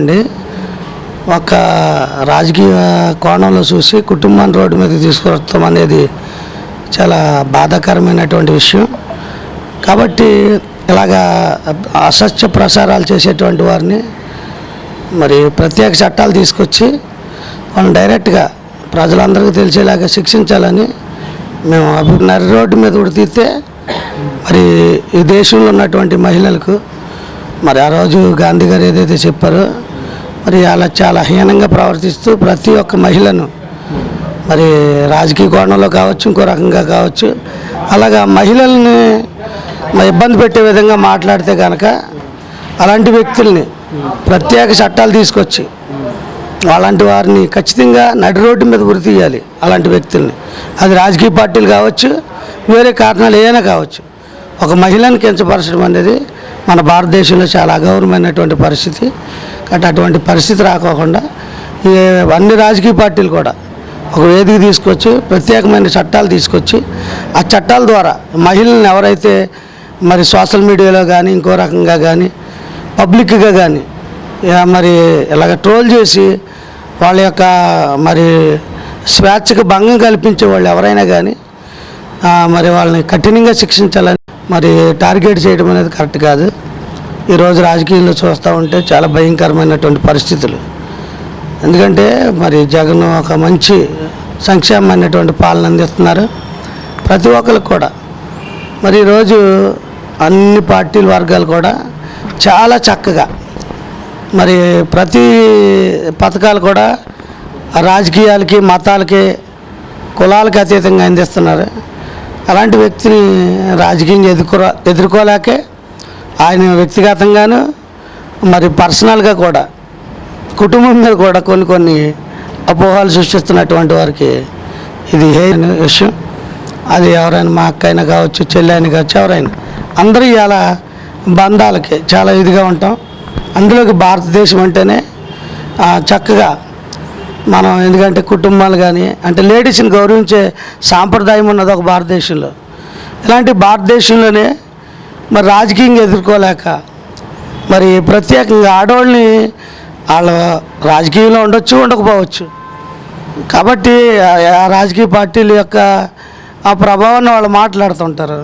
అండి ఒక రాజకీయ కోణంలో చూసి కుటుంబాన్ని రోడ్డు మీద తీసుకొస్తాం అనేది చాలా బాధాకరమైనటువంటి విషయం. కాబట్టి ఇలాగా అసత్య ప్రసారాలు చేసేటువంటి వారిని మరి ప్రత్యేక చట్టాలు తీసుకొచ్చి వాళ్ళని డైరెక్ట్గా ప్రజలందరికీ తెలిసేలాగా శిక్షించాలని మేము అప్పుడు నరి రోడ్డు మీద ఉడితీస్తే మరి ఈ దేశంలో ఉన్నటువంటి మహిళలకు మరి ఆ రోజు గాంధీ గారు ఏదైతే చెప్పారో మరి అలా చాలా హీనంగా ప్రవర్తిస్తూ ప్రతి ఒక్క మహిళను మరి రాజకీయ కోణంలో కావచ్చు ఇంకో రకంగా కావచ్చు అలాగా మహిళల్ని ఇబ్బంది పెట్టే విధంగా మాట్లాడితే కనుక అలాంటి వ్యక్తుల్ని ప్రత్యేక చట్టాలు తీసుకొచ్చి అలాంటి వారిని ఖచ్చితంగా నడి రోడ్డు మీద గురి తీయాలి అలాంటి వ్యక్తుల్ని. అది రాజకీయ పార్టీలు కావచ్చు వేరే కారణాలు ఏమైనా కావచ్చు ఒక మహిళను కించపరచడం అనేది మన భారతదేశంలో చాలా అగౌరవమైనటువంటి పరిస్థితి. కాబట్టి అటువంటి పరిస్థితి రాకోకుండా ఈ అన్ని రాజకీయ పార్టీలు కూడా ఒక వేదిక తీసుకొచ్చి ప్రత్యేకమైన చట్టాలు తీసుకొచ్చి ఆ చట్టాల ద్వారా మహిళలను ఎవరైతే మరి సోషల్ మీడియాలో కానీ ఇంకో రకంగా కానీ పబ్లిక్గా కానీ మరి ఇలాగ ట్రోల్ చేసి వాళ్ళ యొక్క మరి స్వేచ్ఛకు భంగం కల్పించే వాళ్ళు ఎవరైనా కానీ మరి వాళ్ళని కఠినంగా శిక్షించాలని మరి టార్గెట్ చేయడం అనేది కరెక్ట్ కాదు. ఈరోజు రాజకీయాల్లో చూస్తూ ఉంటే చాలా భయంకరమైనటువంటి పరిస్థితులు. ఎందుకంటే మరి జగన్ ఒక మంచి సంక్షేమమైనటువంటి పాలన అందిస్తున్నారు. ప్రతి ఒక్కరికి కూడా. మరి ఈరోజు అన్ని పార్టీల వర్గాలు కూడా చాలా చక్కగా మరి ప్రతి పథకాలు కూడా రాజకీయాలకి మతాలకి కులాలకి అతీతంగా అందిస్తున్నారు. అలాంటి వ్యక్తిని రాజకీయంగా ఎదుర్కో ఎదుర్కోలేకే ఆయన వ్యక్తిగతంగాను మరి పర్సనల్గా కూడా కుటుంబం మీద కూడా కొన్ని కొన్ని అపోహలు సృష్టిస్తున్నటువంటి వారికి ఇది ఏ విషయం. అది ఎవరైనా మా అక్క అయినా కావచ్చు చెల్లి అయినా కావచ్చు ఎవరైనా. అందరూ ఇలా బంధాలకి చాలా ఇదిగా ఉంటాం. అందులోకి భారతదేశం అంటేనే చక్కగా మనం ఎందుకంటే కుటుంబాలు కానీ అంటే లేడీస్ని గౌరవించే సాంప్రదాయం ఉన్నది ఒక భారతదేశంలో. ఇలాంటి భారతదేశంలోనే మరి రాజకీయంగా ఎదుర్కోలేక మరి ప్రత్యేకంగా ఆడవాళ్ళని వాళ్ళ రాజకీయంలో ఉండొచ్చు ఉండకపోవచ్చు. కాబట్టి ఆ రాజకీయ పార్టీల యొక్క ఆ ప్రభావాన్ని వాళ్ళు మాట్లాడుతుంటారు.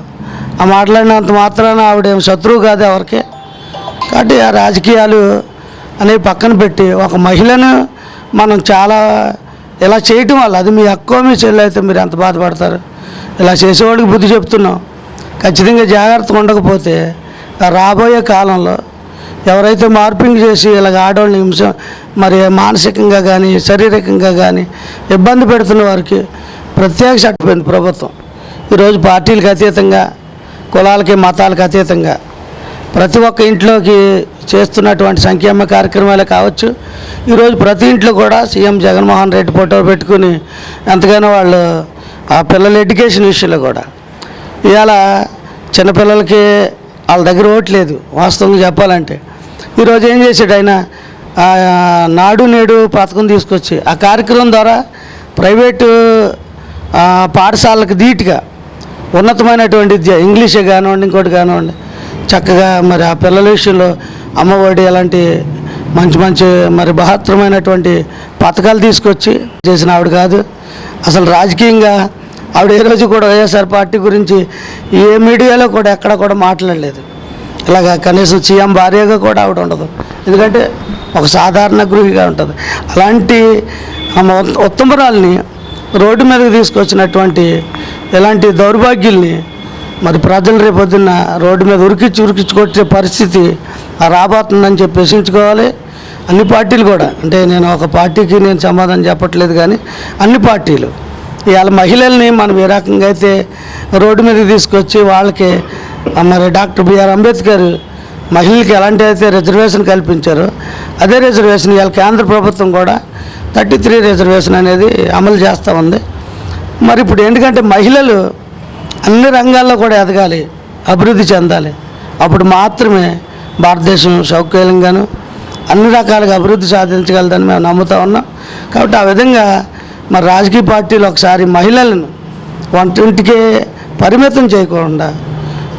ఆ మాట్లాడినంత మాత్రాన ఆవిడేం శత్రువు కాదు ఎవరికి. కాబట్టి ఆ రాజకీయాలు అనేవి పక్కన పెట్టి ఒక మహిళను మనం చాలా ఇలా చేయటం వల్ల అది మీ అక్కో మీ చెల్లి అయితే మీరు ఎంత బాధపడతారు? ఇలా చేసేవాడికి బుద్ధి చెప్తున్నాం. ఖచ్చితంగా జాగ్రత్తగా ఉండకపోతే రాబోయే కాలంలో ఎవరైతే మార్పింగ్ చేసి ఇలాగ ఆడవాళ్ళని హింస మరి మానసికంగా కానీ శారీరకంగా కానీ ఇబ్బంది పెడుతున్న వారికి ప్రత్యేక చట్టపోయింది ప్రభుత్వం. ఈరోజు పార్టీలకు అతీతంగా కులాలకి మతాలకు అతీతంగా ప్రతి ఒక్క ఇంట్లోకి చేస్తున్నటువంటి సంక్షేమ కార్యక్రమాలే కావచ్చు. ఈరోజు ప్రతి ఇంట్లో కూడా సీఎం జగన్మోహన్ రెడ్డి ఫోటో పెట్టుకుని ఎంతగానో వాళ్ళు ఆ పిల్లల ఎడ్యుకేషన్ విషయంలో కూడా. ఇవాళ చిన్నపిల్లలకి వాళ్ళ దగ్గర ఓట్లేదు వాస్తవంగా చెప్పాలంటే. ఈరోజు ఏం చేశాడు ఆయన? నాడు నేడు పథకం తీసుకొచ్చి ఆ కార్యక్రమం ద్వారా ప్రైవేటు పాఠశాలలకు పాఠశాలకు ధీటుగా ఉన్నతమైనటువంటి విద్య ఇంగ్లీషే కానివ్వండి ఇంకోటి కానివ్వండి చక్కగా మరి ఆ పిల్లల విషయంలో అమ్మఒడి అలాంటి మంచి మంచి మరి బహత్తరమైనటువంటి పథకాలు తీసుకొచ్చి చేసిన ఆవిడ కాదు. అసలు రాజకీయంగా ఆవిడ ఏ రోజు కూడా వైఎస్ఆర్ పార్టీ గురించి ఏ మీడియాలో కూడా ఎక్కడ కూడా మాట్లాడలేదు. ఇలాగ కనీసం సీఎం భార్యగా కూడా ఆవిడ ఉండదు. ఎందుకంటే ఒక సాధారణ గృహిగా ఉంటుంది. అలాంటి ఉత్తమరాల్ని రోడ్డు మీదకి తీసుకొచ్చినటువంటి ఇలాంటి దౌర్భాగ్యుల్ని మరి ప్రజలు రేపొద్దున్న రోడ్డు మీద ఉరికిచ్చి ఉరికిచ్చి కొట్టే పరిస్థితి రాబోతుందని చెప్పి ప్రశ్నించుకోవాలి అన్ని పార్టీలు కూడా అంటే నేను ఒక పార్టీకి నేను సమాధానం చెప్పట్లేదు కానీ అన్ని పార్టీలు. ఇవాళ మహిళల్ని మనం ఏ రకంగా అయితే రోడ్డు మీద తీసుకొచ్చి వాళ్ళకి మరి డాక్టర్ బిఆర్ అంబేద్కర్ మహిళలకి ఎలాంటి అయితే రిజర్వేషన్ కల్పించారో అదే రిజర్వేషన్ ఇవాళ కేంద్ర ప్రభుత్వం కూడా థర్టీ త్రీ రిజర్వేషన్ అనేది అమలు చేస్తూ ఉంది. మరి ఇప్పుడు ఎందుకంటే మహిళలు అన్ని రంగాల్లో కూడా ఎదగాలి అభివృద్ధి చెందాలి. అప్పుడు మాత్రమే భారతదేశం సౌకర్యంగాను అన్ని రకాలుగా అభివృద్ధి సాధించగలదని మేము నమ్ముతా ఉన్నాం. కాబట్టి ఆ విధంగా మరి రాజకీయ పార్టీలు ఒకసారి మహిళలను వంటింటికే పరిమితం చేయకుండా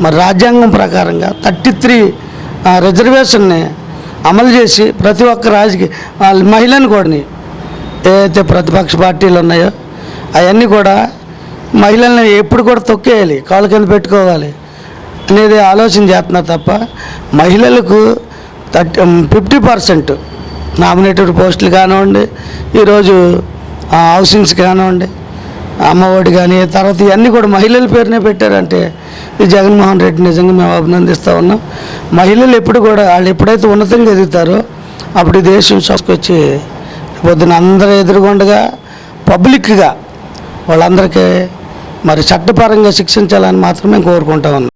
మరి రాజ్యాంగం ప్రకారంగా థర్టీ త్రీ రిజర్వేషన్ని అమలు చేసి ప్రతి ఒక్క రాజకీయ వాళ్ళ మహిళను కూడా ఏదైతే ప్రతిపక్ష పార్టీలు ఉన్నాయో అవన్నీ కూడా మహిళల్ని ఎప్పుడు కూడా తొక్కేయాలి. కాళ్ళ కింద పెట్టుకోవాలి. అనేది ఆలోచన చేస్తున్నారు తప్ప మహిళలకు థర్టీ ఫిఫ్టీ పర్సెంట్ నామినేటెడ్ పోస్టులు కానివ్వండి ఈరోజు ఆ, హౌసింగ్స్ కానివ్వండి అమ్మఒడి కానీ తర్వాత ఇవన్నీ కూడా మహిళల పేరునే పెట్టారంటే ఈ జగన్మోహన్ రెడ్డి నిజంగా మేము అభినందిస్తూ ఉన్నాం. మహిళలు ఎప్పుడు కూడా వాళ్ళు ఎప్పుడైతే ఉన్నతంగా ఎదుగుతారో అప్పుడు ఈ దేశం చూసుకొచ్చి పొద్దున అందరూ ఎదురుగుండగా పబ్లిక్గా వాళ్ళందరికీ మరి చట్టపరంగా శిక్షించాలని మాత్రమే కోరుకుంటా ఉన్నాం.